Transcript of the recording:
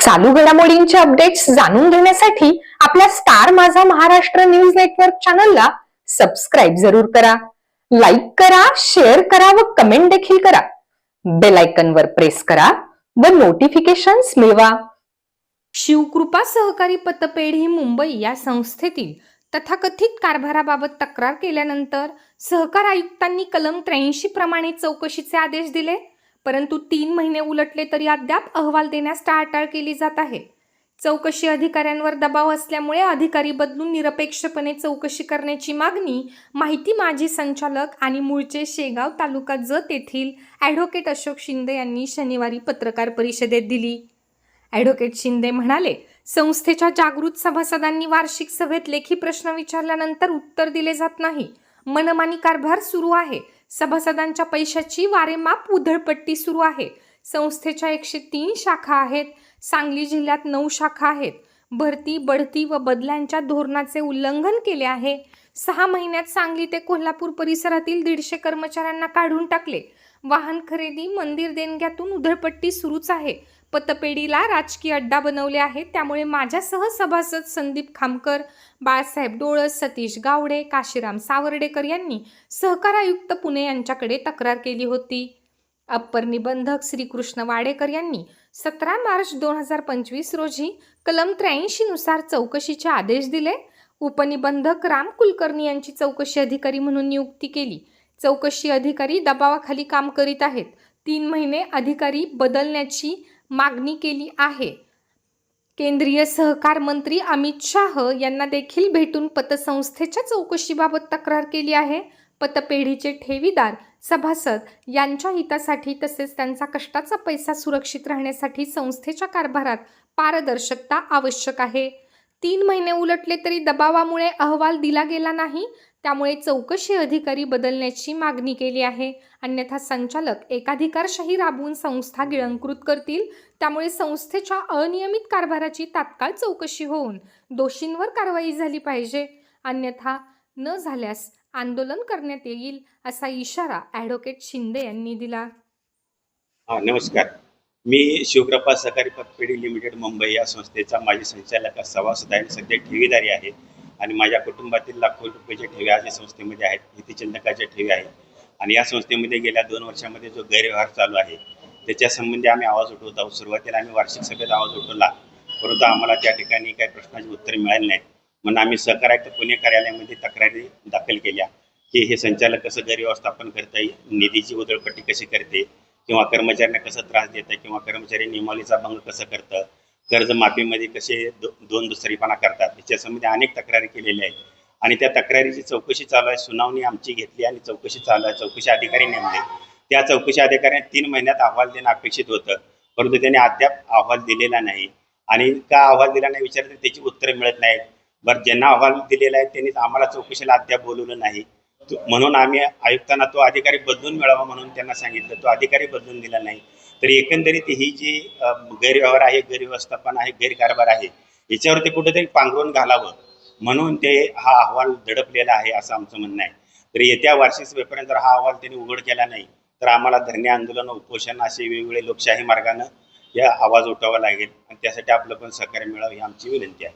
चालू घडामोडींचे अपडेट्स जाणून घेण्यासाठी आपल्या Star Majha Maharashtra news network चॅनलला सबस्क्राईब जरूर करा. लाईक करा शेअर करा व कमेंट देखील करा. बेल वर प्रेस करा व नोटिफिकेशन्स मिळवा. शिवकृपा सहकारी पतपेढी मुंबई या संस्थेतील तथाकथित कारभाराबाबत तक्रार केल्यानंतर सहकार आयुक्तांनी कलम त्र्याऐंशी प्रमाणे चौकशीचे आदेश दिले. परंतु तीन महिने उलटले तरी अद्याप अहवाल देण्यास टाळाटाळ केली जात आहे. चौकशी अधिकाऱ्यांवर दबाव असल्यामुळे अधिकारी बदलून निरपेक्षपणे चौकशी करण्याची मागणी माहिती माजी संचालक आणि मूळचे शेगाव तालुका जत येथील ॲडव्होकेट अशोक शिंदे यांनी शनिवारी पत्रकार परिषदेत दिली. ॲडव्होकेट शिंदे म्हणाले संस्थेच्या जागृत सभासदांनी वार्षिक सभेत लेखी प्रश्न विचारल्यानंतर उत्तर दिले जात नाही. मनमानी कारभार सुरू आहे. सभासदांच्या पैशाची वारेमाप उधळपट्टी सुरू आहे. संस्थेच्या एकशे तीन शाखा आहेत. सांगली जिल्ह्यात नऊ शाखा आहेत. भरती बढती व बदल्यांच्या धोरणाचे उल्लंघन केले आहे. सहा महिन्यात सांगली ते कोल्हापूर परिसरातील दीडशे कर्मचाऱ्यांना काढून टाकले. वाहन खरेदी मंदिर देणग्यातून उधळपट्टी सुरूच आहे. पतपेढीला राजकीय अड्डा बनवले आहे त्यामुळे माझ्यासह सभासद संदीप खामकर बाळासाहेब डोळस सतीश गावडे काशीराम सावर्डेकर यांनी सहकार आयुक्त पुणे यांच्याकडे तक्रार केली होती. अप्पर निबंधक श्रीकृष्ण वाडेकर यांनी सतरा मार्च दोन हजार पंचवीस रोजी कलम त्र्याऐंशीनुसार चौकशीचे आदेश दिले. उपनिबंधक राम कुलकर्णी यांची चौकशी अधिकारी म्हणून नियुक्ती केली. चौकशी अधिकारी दबावाखाली काम करीत आहेत. तीन महिने अधिकारी बदलण्याची मागणी केली आहे. केंद्रीय सहकार मंत्री अमित शाह यांना देखील भेटून पतसंस्थेच्या चौकशीबाबत तक्रार केली आहे. पतपेढीचे ठेवीदार सभासद यांच्या हितासाठी तसेच त्यांचा कष्टाचा पैसा सुरक्षित राहण्यासाठी संस्थेच्या कारभारात पारदर्शकता आवश्यक आहे. तीन महिने उलटले तरी दबावामुळे अहवाल दिला गेला नाही. त्यामुळे चौकशी अधिकारी बदलण्याची मागणी केली आहे. अन्यथा संचालक एकाधिकारशाही राबवून संस्था गिळंकृत करतील. त्यामुळे संस्थेच्या अनियमित कारभाराची तात्काळ चौकशी होऊन दोषींवर कारवाई झाली पाहिजे. अन्यथा न झाल्यास आंदोलन करण्यात येईल असा इशारा ॲडव्होकेट शिंदे यांनी दिला. नमस्कार. मी शिवकृपा सहकारी पतपेढी लिमिटेड मुंबई या संस्थेचा माजी संचालक सभासद आहे सध्या ठेवीदारी आहे. आणि माझ्या कुटुंबातील लाखो रुपयाच्या ठेवी आज या संस्थेमध्ये आहेत हितीचंदकाच्या ठेवी आहेत. आणि या संस्थेमध्ये गेल्या दोन वर्षामध्ये जो गैरव्यवहार चालू आहे त्याच्या संबंधी आम्ही आवाज उठवत आहोत. सुरुवातीला आम्ही वार्षिक सभेत आवाज उठवला. परंतु आम्हाला त्या ठिकाणी काही प्रश्नाची उत्तरे मिळाली नाहीत. म्हणून आम्ही सहकार आयुक्त पुणे कार्यालयामध्ये तक्रारी दाखल केल्या की हे संचालक कसं गैरव्यवस्थापन करता येईल निधीची उधळपट्टी कशी करते किंवा कर्मचाऱ्यांना कसं त्रास देतं किंवा कर्मचारी नियमावलीचा भंग कसं करतं कर्जमाफीमध्ये कसे दो दोन दुसरीपणा करतात याच्यासंबंधी अनेक तक्रारी केलेल्या आहेत. आणि त्या तक्रारीची चौकशी चालू आहे सुनावणी आमची घेतली आणि चौकशी चालू आहे चौकशी अधिकारी नेमले. त्या चौकशी अधिकाऱ्याने तीन महिन्यात अहवाल देणं अपेक्षित होतं परंतु त्यांनी अद्याप अहवाल दिलेला नाही. आणि का अहवाल दिला नाही विचारते त्याची उत्तरं मिळत नाहीत. बरं ज्यांना अहवाल दिलेला आहे त्यांनी आम्हाला चौकशीला अद्याप बोलवलं नाही. म्हणून आम्ही आयुक्तांना तो अधिकारी बदलून मिळावा म्हणून त्यांना सांगितलं. तो अधिकारी बदलून दिला नाही. तर एकंदरीत ही जी गैरव्यवहार आहे गैरव्यवस्थापन आहे गैरकारभार आहे याच्यावरती कुठेतरी पांघरून घालावं म्हणून ते हा अहवाल दडपलेला आहे असं आमचं म्हणणं आहे. तर येत्या वार्षिक सभेपर्यंत जर हा अहवाल त्यांनी उघड केला नाही तर आम्हाला धरणे आंदोलन उपोषण असे वेगवेगळे लोकशाही मार्गानं या आवाज उठावा लागेल आणि त्यासाठी आपलं पण सहकार्य मिळावं ही आमची विनंती आहे.